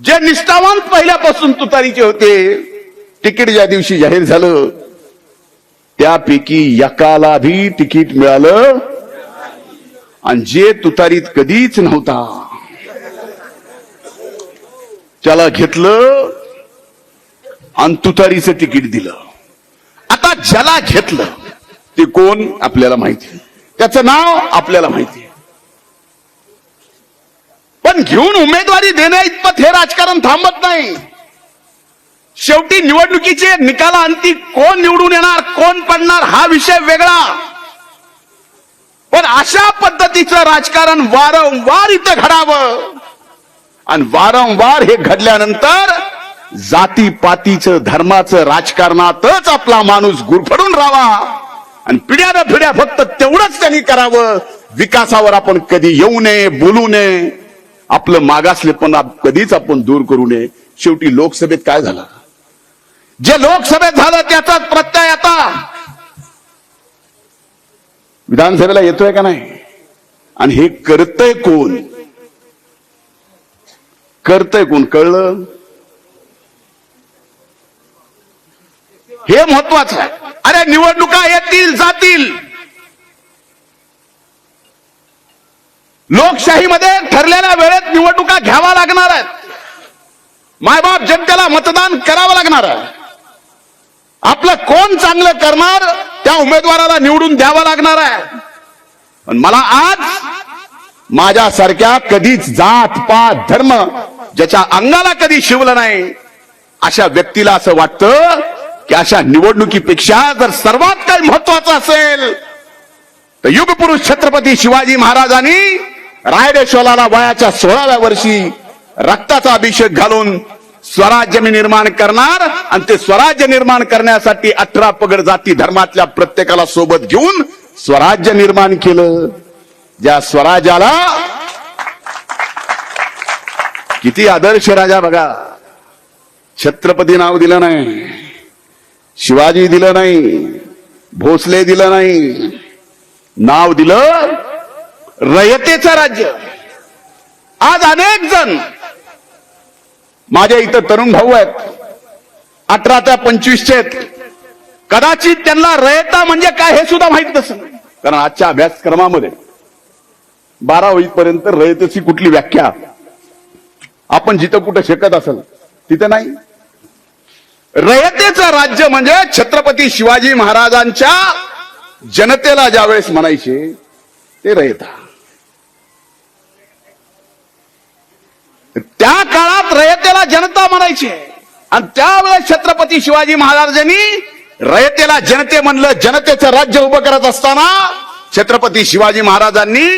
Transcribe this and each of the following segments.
जे निष्ठावान पहिल्यापासून तुतारीचे होते तिकीट ज्या दिवशी जाहीर झालं त्यापैकी एकाला भी तिकीट मिळालं. आणि जे तुतारीत कधीच नव्हता त्याला घेतलं आणि तुतारीचं तिकीट दिलं. आता ज्याला घेतलं ते कोण आपल्याला माहिती? त्याचं नाव आपल्याला माहिती. पण घेऊन उमेदवारी देण्या इतपत हे राजकारण थांबत नाही. शेवटी निवडणुकीचे निकालाअंती कोण निवडून येणार कोण पडणार हा विषय वेगळा. पण अशा पद्धतीचं राजकारण वारंवार इथं घडावं. आणि वारंवार हे घडल्यानंतर जातीपातीचं धर्माचं राजकारणातच आपला माणूस गुरफडून राहावा. आणि पिढ्यानं पिढ्या फक्त तेवढंच त्यांनी करावं. विकासावर आपण कधी येऊ नये बोलू नये. आपलं मागासलेपणा कधीच आपण दूर करू नये. शेवटी लोकसभेत काय झालं? जे लोकसभेत झालं त्याचाच प्रत्यय आता विधानसभेला येतोय का नाही? आणि हे करतय कोण? करतय कोण? कळलं? हे महत्वाचं आहे. अरे निवडणुका येतील जातील. लोकशाहीमध्ये ठरलेल्या वेळेत निवडणुका घ्यावा लागणार आहेत. मायबाप जनतेला मतदान करावं लागणार आहे. आपलं कोण चांगलं करणार त्या उमेदवाराला निवडून द्यावं लागणार आहे. पण मला आज माझ्यासारख्या कधीच जात पात धर्म ज्याच्या अंगाला कधी शिवलं नाही अशा व्यक्तीला असं वाटतं की अशा निवडणुकीपेक्षा जर सर्वात काही महत्वाचं असेल तर युगपुरुष छत्रपती शिवाजी महाराजांनी रायडेश्वराला वयाच्या सोळाव्या वर्षी रक्ताचा अभिषेक घालून स्वराज्य मी निर्माण करणार आणि ते स्वराज्य निर्माण करण्यासाठी अठरा पगड जाती धर्मातल्या प्रत्येकाला सोबत घेऊन स्वराज्य निर्माण केलं. ज्या स्वराज्याला किती आदर्श राजा बघा. छत्रपती नाव दिलं नाही. शिवाजी दिलं नाही. भोसले दिलं नाही. नाव दिलं रयतेचं राज्य. आज अनेक जण माझ्या इथं तरुण भाऊ आहेत. अठरा त्या पंचवीसचे आहेत. कदाचित त्यांना रयता म्हणजे काय हे सुद्धा माहीत नसेल. कारण आजच्या अभ्यासक्रमामध्ये बारा होईपर्यंत रयतेची कुठली व्याख्या? आपण जिथं कुठं शिकत असेल तिथं नाही. रयतेचं राज्य म्हणजे छत्रपती शिवाजी महाराजांच्या जनतेला ज्यावेळेस म्हणायचे ते रयता. त्या काळात रयतेला जनता म्हणायची. आणि त्यावेळेस छत्रपती शिवाजी महाराजांनी रयतेला जनते म्हणलं जनतेचं राज्य उभं करत असताना छत्रपती शिवाजी महाराजांनी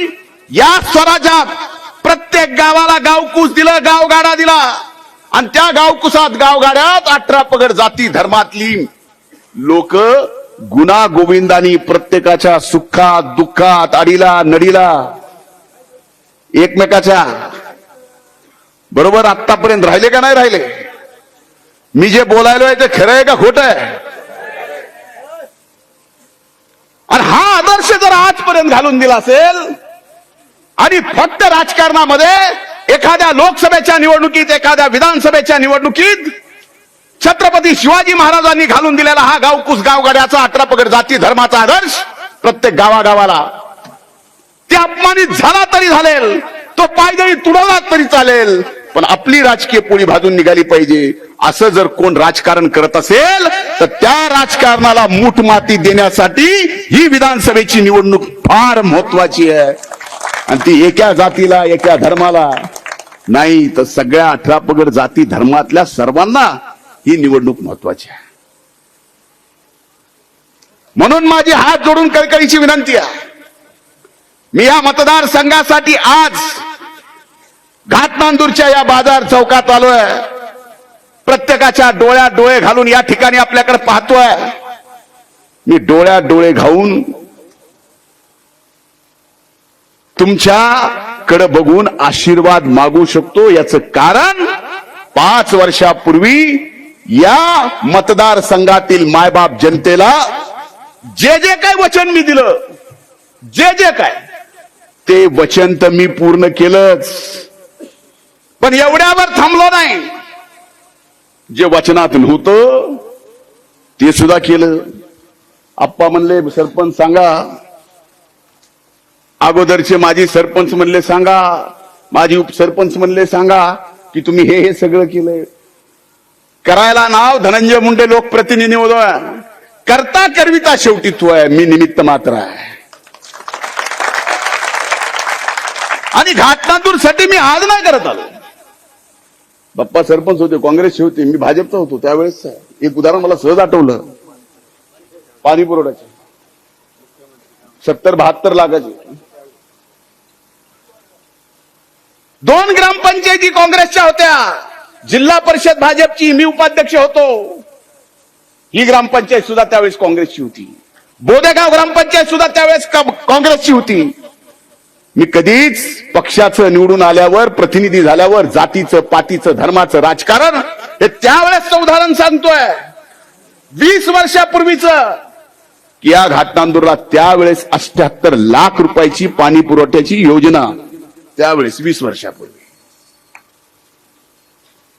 या स्वराज्यात प्रत्येक गावाला गावकूस दिलं गावगाडा दिला. आणि त्या गावकुसात गावगाड्यात अठरा पगड जाती धर्मातली. लोक गुन्हा गोविंदानी प्रत्येकाच्या सुखात दुःखात अडीला नडीला एकमेकाच्या बरोबर आतापर्यंत राहिले का नाही राहिले? मी जे बोलायलोय ते खरं आहे का खोट आहे? आणि हा आदर्श जर आजपर्यंत घालून दिला असेल आणि फक्त राजकारणामध्ये एखाद्या लोकसभेच्या निवडणुकीत एखाद्या विधानसभेच्या निवडणुकीत छत्रपती शिवाजी महाराजांनी घालून दिलेला हा गावकुस गावगाड्याचा अठरा पगड जाती धर्माचा आदर्श प्रत्येक गावागावाला. ते अपमानित झाला तरी झालेल तो पायदळी तुडवला तरी चालेल पण आपली राजकीय पोळी भाजून निघाली पाहिजे. असं जर कोण राजकारण करत असेल तर त्या राजकारणाला मूठ माती देण्यासाठी ही विधानसभेची निवडणूक फार महत्वाची आहे. आणि ती एका जातीला एका धर्माला नाही तर सगळ्या अठरा पगड जाती धर्मातल्या सर्वांना ही निवडणूक महत्वाची आहे. म्हणून माझी हात जोडून कळकळीची विनंती आहे. मी या मतदारसंघासाठी आज घाटनांदूरच्या या बाजार चौकात आलोय. प्रत्येकाच्या डोळ्यात डोळे घालून या ठिकाणी आपल्याकडे पाहतोय. मी डोळ्यात डोळे घालून तुमच्याकडे बघून आशीर्वाद मागू शकतो याचं कारण पाच वर्षापूर्वी या मतदारसंघातील मायबाप जनतेला जे जे काय वचन मी दिलं जे जे काय ते वचन तर मी पूर्ण केलंच. पण एवढ्यावर थांबलो नाही. जे वचनात नव्हतं ते सुद्धा केलं. आप्पा म्हणले सरपंच सांगा. अगोदरचे माजी सरपंच म्हणले सांगा. माजी उपसरपंच म्हणले सांगा की तुम्ही हे हे सगळं केलंय. करायला नाव धनंजय मुंडे लोकप्रतिनिधी होतोय करता करविता शेवटी तू आहे मी निमित्त मात्र आहे. आणि घाटनातूरसाठी मी आज नाही करत आलो. बाप्पा सरपंच होते काँग्रेसचे होते मी भाजपचा होतो त्यावेळेस. एक उदाहरण मला सहज आठवलं. पाणी पुरवठ्याचे. सत्तर बहात्तर लाखाचे. दोन ग्रामपंचायती काँग्रेसच्या होत्या. जिल्हा परिषद भाजपची मी उपाध्यक्ष होतो. ही ग्रामपंचायत सुद्धा त्यावेळेस काँग्रेसची होती. बोदेगाव ग्रामपंचायत सुद्धा त्यावेळेस का- काँग्रेसची होती. मी कधीच पक्षाचं निवडून आल्यावर प्रतिनिधी झाल्यावर जातीचं पातीचं धर्माचं राजकारण हे त्यावेळेसचं उदाहरण सांगतोय. वीस वर्षापूर्वीच. की या घाटनांदूरला त्यावेळेस अष्ट्याहत्तर लाख रुपयाची पाणी पुरवठ्याची योजना. त्यावेळेस वीस वर्षापूर्वी.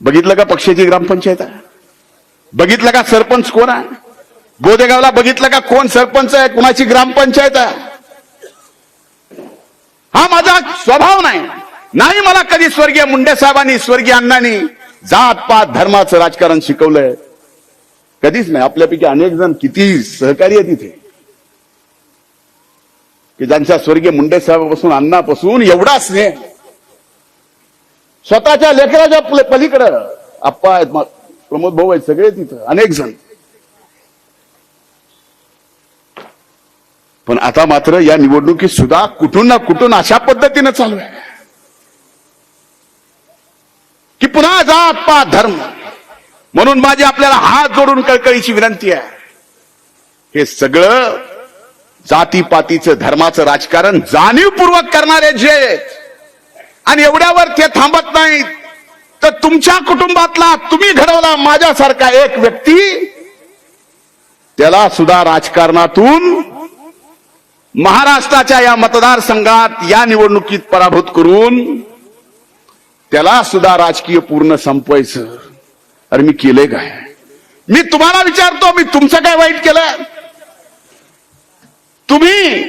बघितलं का पक्षाची ग्रामपंचायत? आहे बघितलं का सरपंच कोण आहे? गोदेगावला बघितलं का कोण सरपंच आहे? कुणाची ग्रामपंचायत आहे? हा माझा स्वभाव नाही. नाही मला कधी स्वर्गीय मुंडे साहेबांनी स्वर्गीय अण्णांनी जात पात धर्माचं राजकारण शिकवलंय. कधीच नाही. आपल्यापैकी अनेक जण किती सहकारी आहे तिथे की ज्यांच्या स्वर्गीय मुंडे साहेबापासून अण्णापासून एवढा स्नेह. स्वतःच्या लेकराच्या पलीकडं. आप्पा आहेत प्रमोद भाऊ आहेत सगळे तिथं. अनेक जण. पण आता मात्र या निवडणुकीत सुद्धा कुठून ना कुठून अशा पद्धतीनं चालू आहे. की पुन्हा जात पा धर्म. म्हणून माझी आपल्याला हात जोडून कळकळीची विनंती आहे. हे सगळं जातीपातीचं धर्माचं राजकारण जाणीवपूर्वक करणारे जे आणि एवढ्यावर ते थांबत नाहीत तर तुमच्या कुटुंबातला तुम्ही घडवला माझ्यासारखा एक व्यक्ती त्याला सुद्धा राजकारणातून महाराष्ट्राच्या या मतदारसंघात या निवडणुकीत पराभूत करून त्याला सुद्धा राजकीय पूर्ण संपवायचं. अरे मी केलंय काय? मी तुम्हाला विचारतो मी तुमचं काय वाईट केलं तुम्ही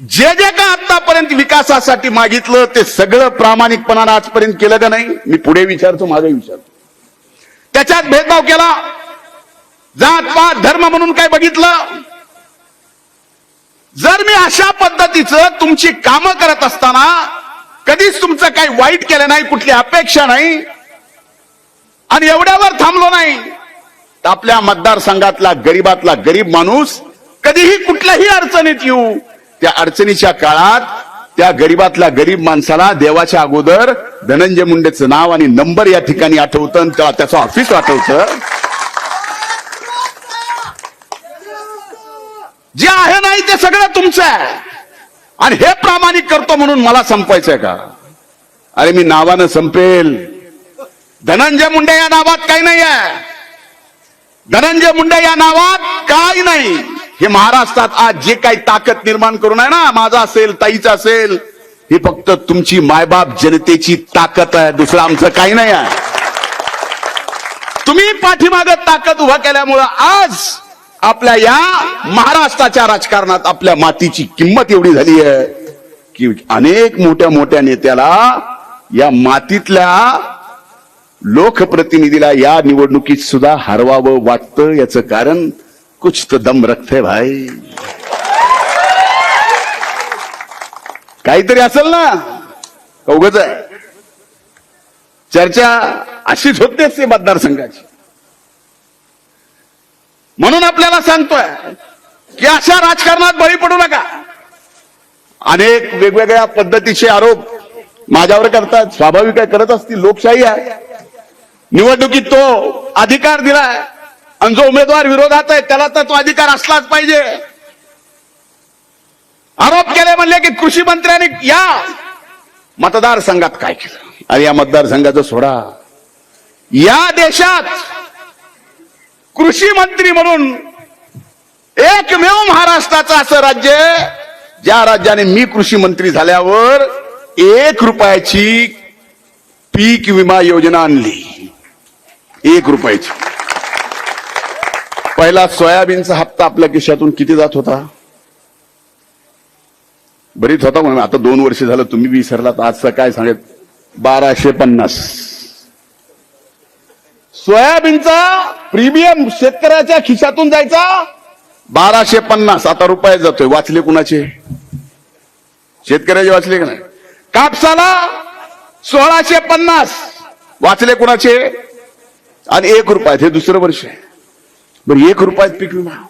जे जे का आतापर्यंत विकासासाठी मागितलं ते सगळं प्रामाणिकपणानं आजपर्यंत केलं का नाही? मी पुढे विचारतो मागे विचारतो. त्याच्यात भेदभाव केला. जात पात धर्म म्हणून काय बघितलं? जर मी अशा पद्धतीचं तुमची कामं करत असताना कधीच तुमचं काही वाईट केलं नाही कुठली अपेक्षा नाही आणि एवढ्यावर थांबलो नाही तर आपल्या मतदारसंघातला गरीबातला गरीब माणूस कधीही कुठल्याही अडचणीत येऊ. त्या अडचणीच्या काळात त्या गरीबातल्या गरीब माणसाला देवाच्या अगोदर धनंजय मुंडेचं नाव आणि नंबर या ठिकाणी आठवतं आणि त्याचं ऑफिस आठवतं. जे आहे नाही ते सगळं तुमचं आहे. आणि हे प्रामाणिक करतो म्हणून मला संपायचंय का? अरे मी नावानं संपेल. धनंजय मुंडे या नावात काही नाही आहे. धनंजय मुंडे या नावात काही नाही. हे महाराष्ट्रात आज जे काही ताकद निर्माण करून आहे ना माझा असेल ताईचा असेल ही फक्त तुमची मायबाप जनतेची ताकद आहे. दुसरं आमचं काही नाही आहे. तुम्ही पाठीमागत ताकद उभा केल्यामुळं आज आपल्या या महाराष्ट्राच्या राजकारणात आपल्या मातीची किंमत एवढी झाली आहे की अनेक मोठ्या मोठ्या नेत्याला या मातीतल्या लोकप्रतिनिधीला या निवडणुकीत सुद्धा हरवावं वाटतं याचं कारण कुछ तो दम रखते भाई. काहीतरी असेल ना? कौगच आहे? चर्चा अशीच होतेच ते मतदारसंघाची. म्हणून आपल्याला सांगतोय की अशा राजकारणात बळी पडू नका. अनेक वेगवेगळ्या पद्धतीचे आरोप माझ्यावर करतात. स्वाभाविक आहे करत असतील लोकशाही आहे. निवडणुकीत तो अधिकार दिलाय आणि जो उमेदवार विरोधात आहे त्याला तर तो अधिकार असलाच पाहिजे. आरोप केले म्हणले की कृषी मंत्र्यांनी या मतदारसंघात काय केलं? अरे या मतदारसंघाचं सोडा. या देशात कृषी मंत्री म्हणून एकमेव महाराष्ट्राचं असं राज्य ज्या राज्याने मी कृषी मंत्री झाल्यावर एक रुपयाची पीक विमा योजना आणली. एक रुपयाची. पहिला सोयाबीनचा हप्ता आपल्या खिशातून किती जात होता? बरीच होता म्हणून आता दोन वर्ष झालं तुम्ही विसरलात. आज काय सांगत बाराशे पन्नास. सोयाबीनचा प्रीमियम शेतकऱ्याच्या खिशातून जायचा? बाराशे पन्नास. आता रुपयात जातोय. वाचले कुणाचे? शेतकऱ्याचे वाचले का नाही? कापसाला सोळाशे पन्नास. वाचले कुणाचे? आणि एक रुपयात. हे दुसरं वर्ष आहे. बरं एक रुपयात पीक विमा.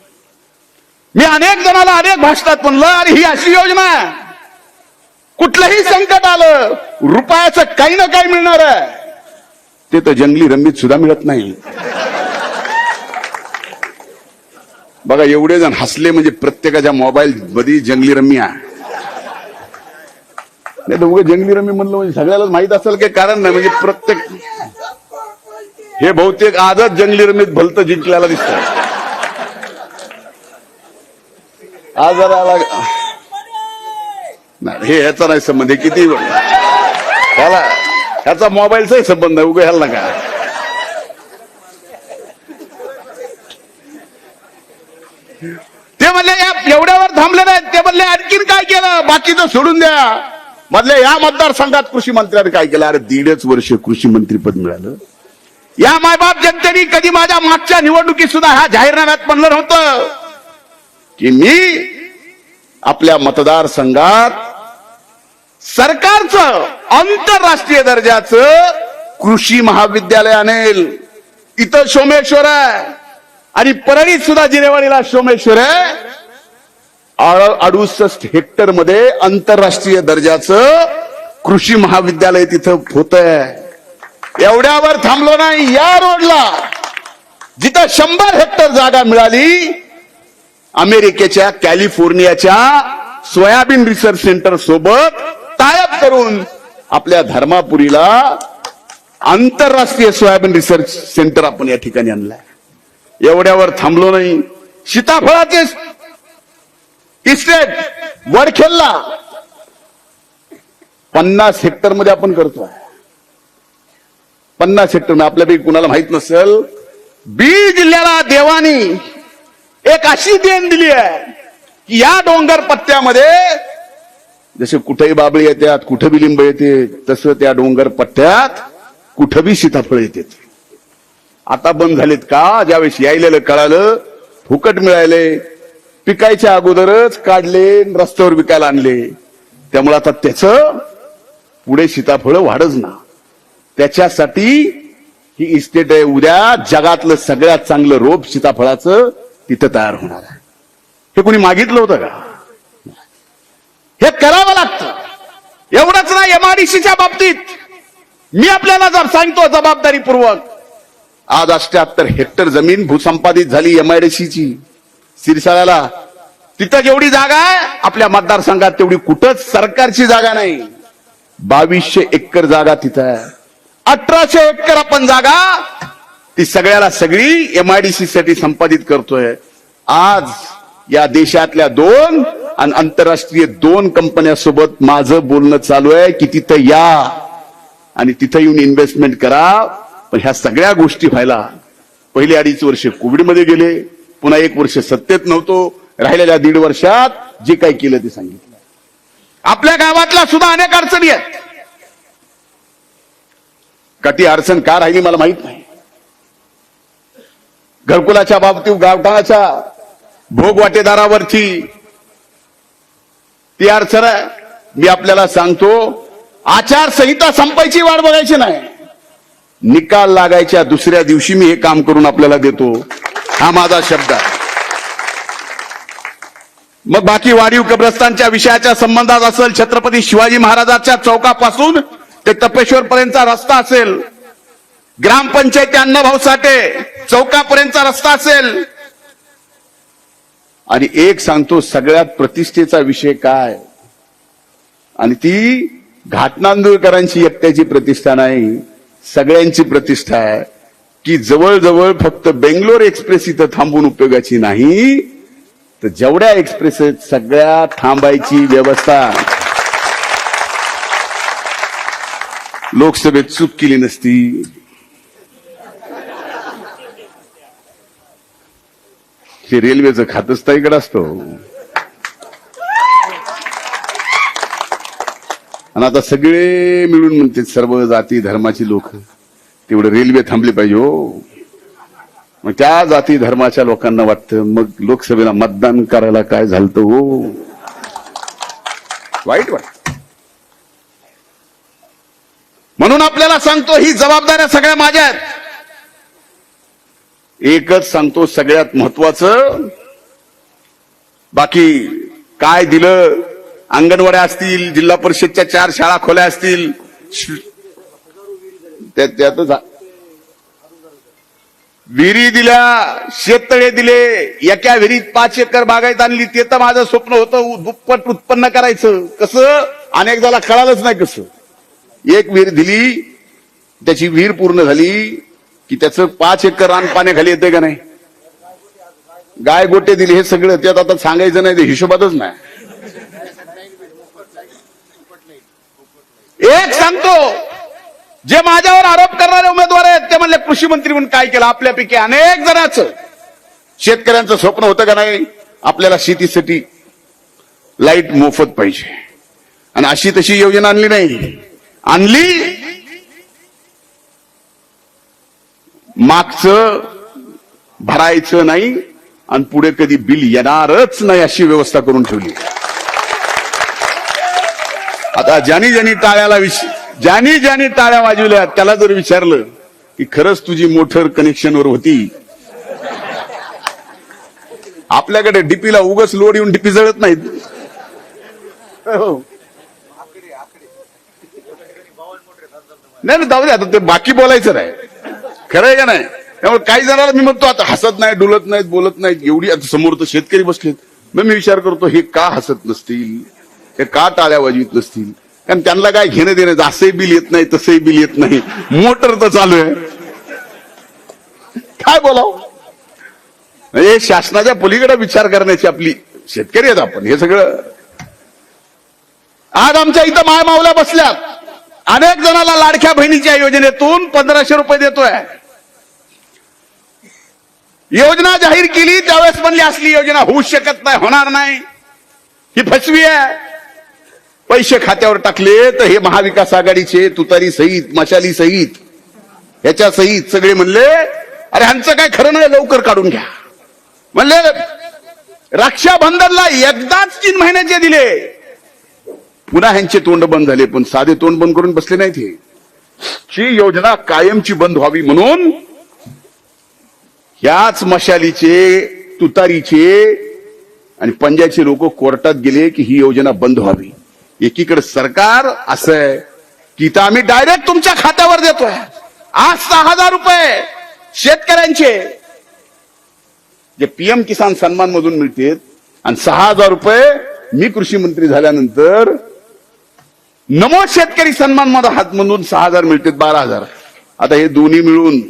मी अनेक जणाला अनेक भाषणात म्हणलं अरे ही अशी योजना आहे. कुठलंही संकट आलं रुपयाचं काही ना काही मिळणार आहे. ते तर जंगली रंगीत सुद्धा मिळत नाही. बघा एवढे जण हसले म्हणजे प्रत्येकाच्या मोबाईल मध्ये जंगली रम्मी आहे. नाही तर उगा जंगली रम्मी म्हणलं म्हणजे सगळ्यालाच माहीत असेल काही कारण नाही म्हणजे प्रत्येक हे बहुतेक आजच जंगली रमीत भलत जिंकल्याला दिसत आज आला नाही हे ह्याचा नाही संबंध किती त्याला ह्याचा मोबाईलचाही संबंध आहे उगा ह्याला नका. ते म्हणले या एवढ्यावर थांबले नाहीत. ते म्हणले आणखीन काय केलं? बाकीचं सोडून द्या. म्हणले या मतदारसंघात कृषी मंत्र्यांनी काय केलं? अरे दीडच वर्ष कृषी मंत्रीपद मिळालं. या मायबाप जनतेने कधी माझ्या मागच्या निवडणुकीत सुद्धा ह्या जाहीरनाम्यात म्हणलं नव्हतं की मी आपल्या मतदारसंघात सरकारचं आंतरराष्ट्रीय दर्जाचं कृषी महाविद्यालय आणेल. इथं सोमेश्वर आहे. आणि परळीत सुद्धा जिरेवाडीला सोमेश्वर आहे. अडुसष्ट हेक्टरमध्ये आंतरराष्ट्रीय दर्जाचं कृषी महाविद्यालय तिथं होत आहे एवढ्यावर थांबलो नाही. या रोडला जिथं शंभर हेक्टर जागा मिळाली अमेरिकेच्या कॅलिफोर्नियाच्या सोयाबीन रिसर्च सेंटर सोबत करून आपल्या धर्मापुरीला आंतरराष्ट्रीय सोयाबीन रिसर्च सेंटर आपण या ठिकाणी आणलाय. एवढ्यावर थांबलो नाही. सीताफळाचे इस्टेट वडखेलला पन्नास हेक्टरमध्ये आपण करतोय. पन्नास हेक्टरमध्ये आपल्यापैकी कुणाला माहीत नसेल? बीड जिल्ह्याला देवानी एक अशी देण दिली आहे की या डोंगर पत्त्यामध्ये जसे कुठेही बाबळी येतात कुठं बी लिंब येते तसं त्या डोंगर पट्ट्यात कुठं बी सीताफळ येते. आता बंद झालेत का? ज्यावेळेस यायलेलं कळालं फुकट मिळाले पिकायच्या अगोदरच काढले रस्त्यावर विकायला आणले. त्यामुळे आता त्याच पुढे सीताफळ वाढच ना. त्याच्यासाठी ही इस्टेट आहे. उद्या जगातलं सगळ्यात चांगलं रोप सीताफळाचं तिथं तयार होणार आहे. हे कोणी मागितलं होतं का? हे करावं लागतं. एवढंच नाही एमआरडीसीच्या बाबतीत. मी आपल्याला जर सांगतो जबाबदारीपूर्वक आज अष्ट्याहत्तर हेक्टर जमीन भूसंपादित झाली एमआयडीसीची सिरसाळ्याला. तिथं जेवढी जागा आहे आपल्या मतदारसंघात तेवढी कुठंच सरकारची जागा नाही. बावीसशे एकर जागा तिथं आहे. अठराशे एकर आपण जागा ती सगळ्याला सगळी एमआयडीसी साठी संपादित करतोय. आज या देशातल्या दोन आणि आंतरराष्ट्रीय दोन कंपन्यासोबत माझं बोलणं चालू आहे की तिथं या आणि तिथं येऊन इन्व्हेस्टमेंट करा. पण ह्या सगळ्या गोष्टी व्हायला पहिले अडीच वर्ष कोविडमध्ये गेले पुन्हा एक वर्ष सत्तेत नव्हतो. राहिलेल्या दीड वर्षात जे काही केलं ते सांगितलं. आपल्या गावातल्या सुद्धा अनेक अडचणी आहेत. का ती अडचण का राहिली मला माहीत नाही. घरकुलाच्या बाबतीत गावठाणाच्या भोग वाटेदारावरची ती अडचण आहे. मी आपल्याला सांगतो आचारसंहिता संपायची वाट बघायची नाही. निकाल लागायच्या दुसऱ्या दिवशी मी हे काम करून आपल्याला देतो. हा माझा शब्द आहे. मग बाकी वाढीव कब्रस्तांच्या विषयाच्या संबंधात असेल छत्रपती शिवाजी महाराजांच्या चौकापासून ते तपेश्वर पर्यंतचा रस्ता असेल ग्रामपंचायती अण्णाभाऊ साठे चौकापर्यंतचा रस्ता असेल आणि एक सांगतो सगळ्यात प्रतिष्ठेचा विषय काय? आणि ती घाटनांदूरकरांची एकट्याची प्रतिष्ठा नाही सगळ्यांची प्रतिष्ठा आहे. की जवळजवळ फक्त बेंगलोर एक्सप्रेस इथं थांबून उपयोगाची नाही तर जेवढ्या एक्सप्रेस सगळ्या थांबायची व्यवस्था. लोकसभेत चूक केली नसती. ते रेल्वेचं खातच ताईकडे असतो. आणि आता सगळे मिळून म्हणते सर्व जाती धर्माची लोक तेवढं रेल्वे थांबली पाहिजे हो. मग त्या जाती धर्माच्या लोकांना वाटतं मग लोकसभेला मतदान करायला काय झालं हो. वाईट वाटत. म्हणून आपल्याला सांगतो ही जबाबदाऱ्या सगळ्या माझ्या आहेत. एकच सांगतो सगळ्यात महत्वाचं बाकी काय दिलं अंगणवाड्या असतील जिल्हा परिषदच्या चार शाळा खोल्या असतील त्यातच विहिरी दिल्या शेततळे दिले एका विहिरीत पाच एकर बागायत आणली ते तर माझं स्वप्न होतं दुप्पट उत्पन्न करायचं. कसं? अनेकदाला कळालंच नाही कसं. एक विहीर दिली त्याची विहीर पूर्ण झाली की त्याचं पाच एकर रान पाण्याखाली येते का नाही? गाय गोटे दिली हे सगळं त्यात आता सांगायचं नाही ते हिशोबातच नाही. एक सांगतो जे माझ्यावर आरोप करणारे उमेदवार आहेत ते म्हणले कृषी मंत्री म्हणून काय केलं? आपल्यापैकी अनेक जणांचं. शेतकऱ्यांचं स्वप्न होतं का नाही? आपल्याला शेतीसाठी लाइट मोफत पाहिजे. आणि अशी तशी योजना आणली नाही. आणली मागचं भरायचं नाही आणि पुढे कधी बिल येणारच नाही अशी व्यवस्था करून ठेवली. आता ज्यानी ज्यांनी टाळ्याला ज्यानी ज्यानी टाळ्या वाजवल्या त्याला जर विचारलं की खरंच तुझी मोटर कनेक्शनवर होती? आपल्याकडे डीपीला उगच लोड येऊन डीपी जळत नाहीत. हो. नाही नाही, जाऊ दे आता ते बाकी बोलायचं नाही. खरं आहे का नाही? त्यामुळे काही जणांना मी म्हणतो आता हसत नाही डुलत नाहीत बोलत नाहीत एवढी आता समोर तर शेतकरी बसलेत. मग मी विचार करतो हे का हसत नसतील? हे का टाळ्या वाजवीत नसतील? कारण त्यांना काय घेणं देणं असंही बिल येत नाही तसंही बिल येत नाही. मोटर तर चालू आहे. काय बोलाव? म्हणजे हे शासनाच्या पलीकडे विचार करण्याची आपली शेतकरी आहेत आपण हे सगळं. आज आमच्या इथं माय मावल्या बसल्यात. अनेक जणाला लाडक्या बहिणीच्या योजनेतून पंधराशे रुपये देतोय. योजना जाहीर केली त्यावेळेस म्हणली असली योजना होऊ शकत नाही होणार नाही. ही फसवी आहे. पैसे खात्यावर टाकले तर हे महाविकास आघाडीचे तुतारी सहित मशाली सहित ह्याच्या सहित सगळे म्हणले अरे ह्यांचं काय खरं नाही लवकर काढून घ्या. म्हणले रक्षाबंधनला एकदाच तीन महिन्याचे दिले. पुन्हा ह्यांचे तोंड बंद झाले पण साधे तोंड बंद करून बसले नाहीत हे. ही योजना कायमची बंद व्हावी म्हणून याच मशालीचे तुतारीचे आणि पंजाचे लोक कोर्टात गेले की ही योजना बंद व्हावी. एकीकडे सरकार असं आहे की तर आम्ही डायरेक्ट तुमच्या खात्यावर देतोय. आज सहा हजार रुपये शेतकऱ्यांचे. जे पीएम किसान सन्मान मधून मिळते आणि सहा हजार रुपये मी कृषी मंत्री झाल्यानंतर नमो शेतकरी सन्मान हात मधून सहा हजार मिळतात बारा हजार. आता हे दोन्ही मिळून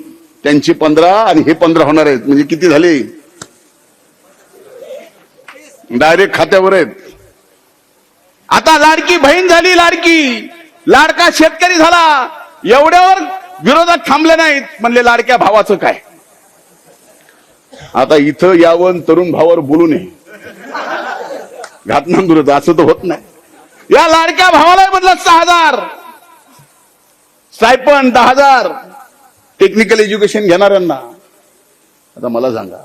त्यांची पंधरा आणि हे पंधरा होणार आहेत. म्हणजे किती झाले? डायरेक्ट खात्यावर आहेत. आता लाडकी बहीण झाली लाडकी. लाडका शेतकरी झाला. एवढ्यावर विरोधात थांबले नाहीत. म्हणले लाडक्या भावाचं काय? आता इथं यावं तरुण भावावर बोलू नये. घातना दुरत असं तर होत नाही. या लाडक्या भावाला म्हटलं सहा हजार. सायपन दहा हजार. टेक्निकल एज्युकेशन घेणाऱ्यांना आता मला सांगा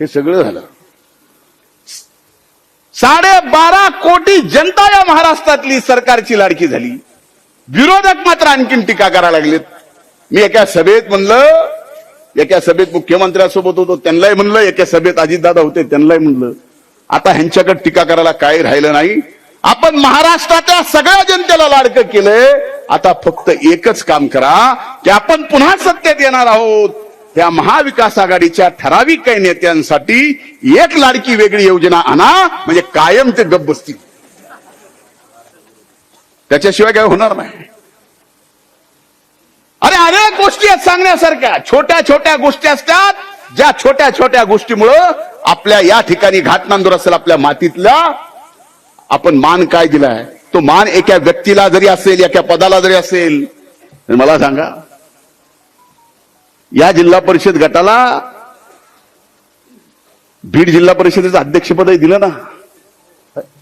हे सगळं झालं. साडेबारा कोटी जनता या महाराष्ट्रातली सरकारची लाडकी झाली. विरोधक मात्र आणखीन टीका करायला लागलेत. मी एका सभेत म्हणलं एका सभेत मुख्यमंत्र्यांसोबत होतो त्यांनाही म्हणलं एका सभेत अजितदादा होते त्यांनाही म्हणलं. आता ह्यांच्याकडे टीका करायला काय राहिलं नाही. आपण महाराष्ट्राच्या सगळ्या जनतेला लाडकं केलंय. आता फक्त एकच काम करा की आपण पुन्हा सत्तेत येणार आहोत. त्या महाविकास आघाडीच्या ठराविक काही नेत्यांसाठी एक लाडकी वेगळी योजना आणा म्हणजे कायम ते गप बसतील. त्याच्याशिवाय काय होणार नाही. अरे अनेक गोष्टी आहेत सांगण्यासारख्या. छोट्या छोट्या गोष्टी असतात ज्या छोट्या छोट्या गोष्टीमुळं आपल्या या ठिकाणी घाटनांदूर असेल आपल्या मातीतल्या आपण मान काय दिलाय? तो मान एका व्यक्तीला जरी असेल एका पदाला जरी असेल तर मला सांगा या जिल्हा परिषद गटाला बीड जिल्हा परिषदेचं अध्यक्षपदही दिलं ना.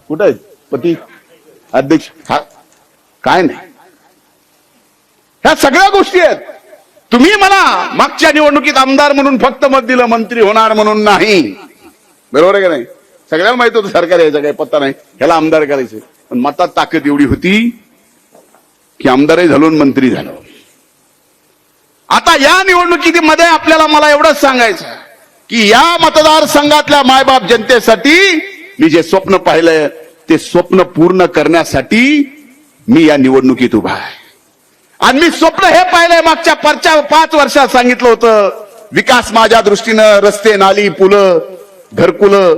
कुठं आहे? पती अध्यक्ष? हा काय नाही. ह्या सगळ्या गोष्टी आहेत. तुम्ही मला मागच्या निवडणुकीत आमदार म्हणून फक्त मत दिलं मंत्री होणार म्हणून नाही. बरोबर आहे का नाही? सगळ्याला माहीत होतं सरकार यायचा काही पत्ता नाही. ह्याला आमदार करायचे. पण मतात ताकद एवढी होती की आमदारही झालो मंत्री झालो. आता या निवडणुकीमध्ये आपल्याला मला एवढंच सांगायचं की या मतदारसंघातल्या मायबाप जनतेसाठी मी जे स्वप्न पाहिलंय ते स्वप्न पूर्ण करण्यासाठी मी या निवडणुकीत उभा आहे. आणि मी स्वप्न हे पाहिलंय मागच्या परच्या पाच वर्षात सांगितलं होतं विकास माझ्या दृष्टीनं रस्ते नाली पुलं घरकुलं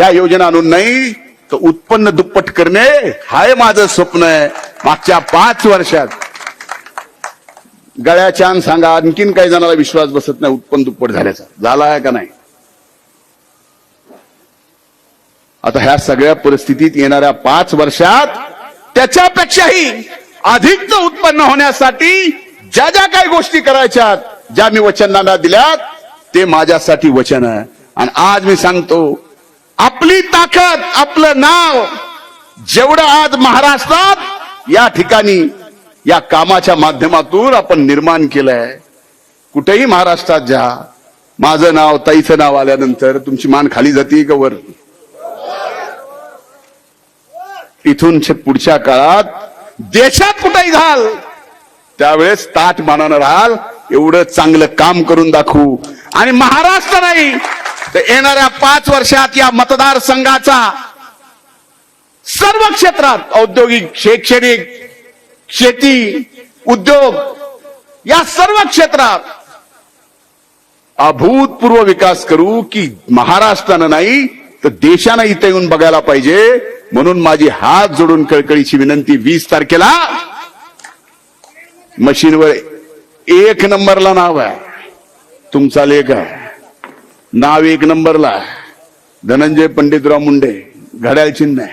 या योजना आणून नाही तर उत्पन्न दुप्पट करणे हाय माझं स्वप्न आहे. मागच्या पाच वर्षात. गळ्याच्यान सांगा आणखीन काही जणांना विश्वास बसत नाही उत्पन्न दुप्पट झाल्याचा. झाला आहे का नाही? आता ह्या सगळ्या परिस्थितीत येणाऱ्या पाच वर्षात त्याच्यापेक्षाही अधिकच उत्पन्न होण्यासाठी ज्या ज्या काही गोष्टी करायच्या ज्या मी वचननाम्या दिल्यात ते माझ्यासाठी वचन आहे. आणि आज मी सांगतो आपली ताकद आपलं नाव जेवढं आज महाराष्ट्रात या ठिकाणी या कामाच्या माध्यमातून आपण निर्माण केलंय कुठेही महाराष्ट्रात जा. माझं नाव ताईचं नाव आल्यानंतर तुमची मान खाली जाते का वर? इथून पुढच्या काळात देशात कुठेही घाल त्यावेळेस ताट मानानं राहाल एवढं चांगलं काम करून दाखवू. आणि महाराष्ट्र नाही तर येणाऱ्या पाच वर्षात या मतदारसंघाचा सर्व क्षेत्रात औद्योगिक शैक्षणिक शेती उद्योग या सर्व क्षेत्रात अभूतपूर्व विकास करू की महाराष्ट्रानं नाही तर देशानं इथे येऊन बघायला पाहिजे. म्हणून माझी हात जोडून कळकळीची विनंती वीस तारखेला मशीनवर एक नंबरला नाव आहे. तुमचा लेख आहे. नाव एक नंबरला धनंजय पंडितराव मुंडे घड्याळ चिन्ह आहे.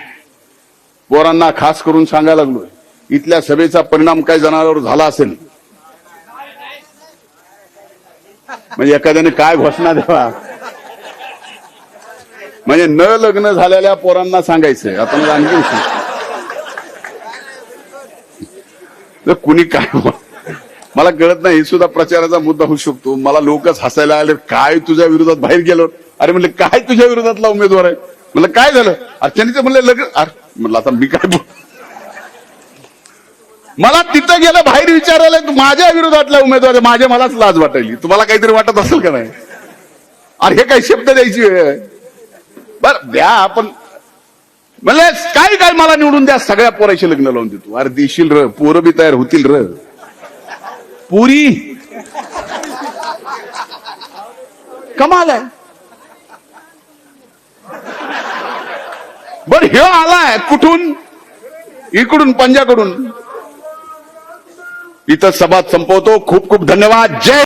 पोरांना खास करून सांगायला लागलोय. इथल्या सभेचा परिणाम काय जनावर झाला असेल? म्हणजे एखाद्याने काय घोषणा द्यावा? म्हणजे न लग्न झालेल्या पोरांना सांगायचंय. आता मला आणखी कुणी काय मला कळत नाही सुद्धा प्रचाराचा मुद्दा होऊ शकतो. मला लोकच हसायला आले काय तुझ्या विरोधात बाहेर गेलो? अरे म्हणले काय तुझ्या विरोधातला उमेदवार आहे? म्हणलं काय झालं? अर्चनीचं म्हणलं लग्न अरे म्हणलं आता मी काय बोल मला तिथं गेलं बाहेर विचारायला माझ्या विरोधातला उमेदवार आहे, माझ्या मलाच लाज वाटायली. तुम्हाला काहीतरी वाटत असेल का नाही? अरे हे काही शब्द द्यायची बर द्या आपण म्हणले काय काय मला निवडून द्या सगळ्या पोराशी लग्न लावून देतो. अरे देशील र पोरं बी तयार होतील र. पुरी। कमाल आहे। बर ह्यो आलाय कुठून? इकडून पंजाकडून इथं सभा संपवतो. खूप खूप धन्यवाद. जय